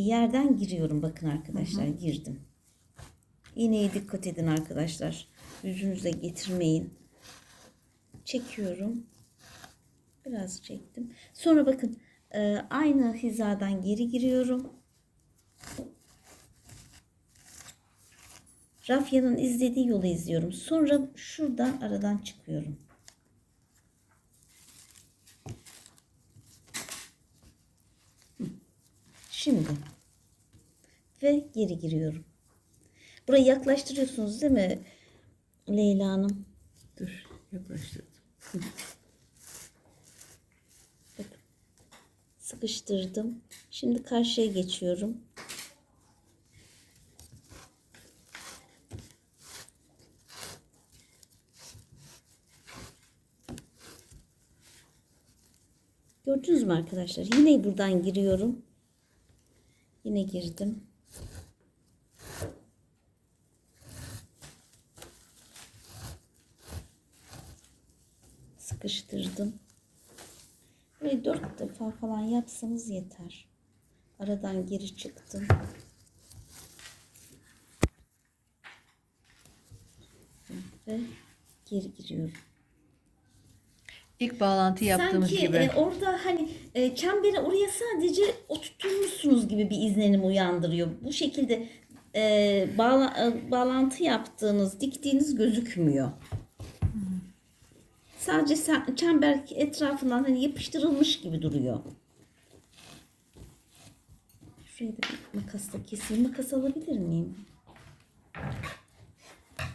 Yerden giriyorum bakın arkadaşlar girdim. İğneye dikkat edin arkadaşlar. Yüzünüze getirmeyin. Çekiyorum. Biraz çektim. Sonra bakın e, aynı hizadan geri giriyorum. Rafya'nın izlediği yolu izliyorum. Sonra şuradan aradan çıkıyorum. Hı. Şimdi ve geri giriyorum. Burayı yaklaştırıyorsunuz değil mi Leyla Hanım? Dur yaklaştırdım. Sıkıştırdım. Şimdi karşıya geçiyorum. Gördünüz mü arkadaşlar? Yine buradan giriyorum. Yine girdim. Sıkıştırdım. Burayı dört defa falan yapsanız yeter. Aradan geri çıktım. Ve geri giriyorum. İlk bağlantı yaptığımız Sanki gibi. e, orada hani e, çemberi oraya sadece oturtmuşsunuz gibi bir izlenim uyandırıyor. Bu şekilde e, bağla- e, bağlantı yaptığınız, diktiğiniz gözükmüyor. Sadece sen- çember etrafından hani yapıştırılmış gibi duruyor. Şurayı da bir makasla keseyim. Makas alabilir miyim?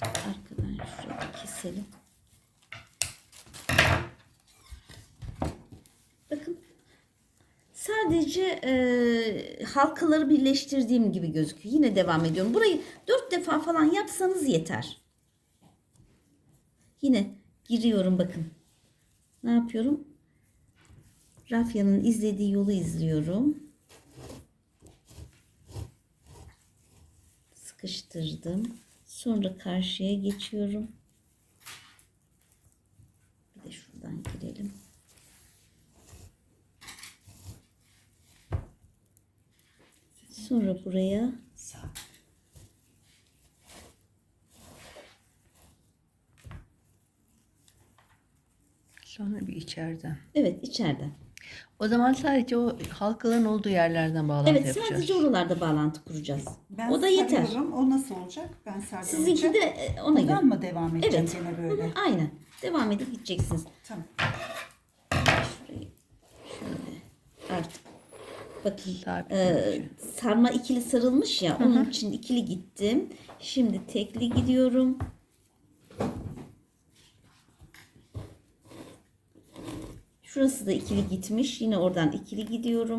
Arkadan şurayı keselim. Bakın sadece e, halkaları birleştirdiğim gibi gözüküyor. Yine devam ediyorum. Burayı dört defa falan yapsanız yeter. Yine giriyorum bakın. Ne yapıyorum? Rafya'nın izlediği yolu izliyorum. Sıkıştırdım. Sonra karşıya geçiyorum. Bir de şuradan girelim. Sonra buraya Sonra bir içeriden. evet içeriden. O zaman sadece o halkaların olduğu yerlerden bağlantı Evet yapacağız. sadece oralarda bağlantı kuracağız. Ben o da yeter. O nasıl olacak? Ben sardığım Sizinki de e, ona göre. Oradan mı devam edeceğim Evet. gene böyle? Hı hı, Aynen. Devam edip gideceksiniz. Tamam. Şurayı şöyle artık bakın Sabit e, yapacağım. Sarma ikili sarılmış ya onun için ikili gittim. Şimdi tekli gidiyorum. Şurası da ikili gitmiş. Yine oradan ikili gidiyorum.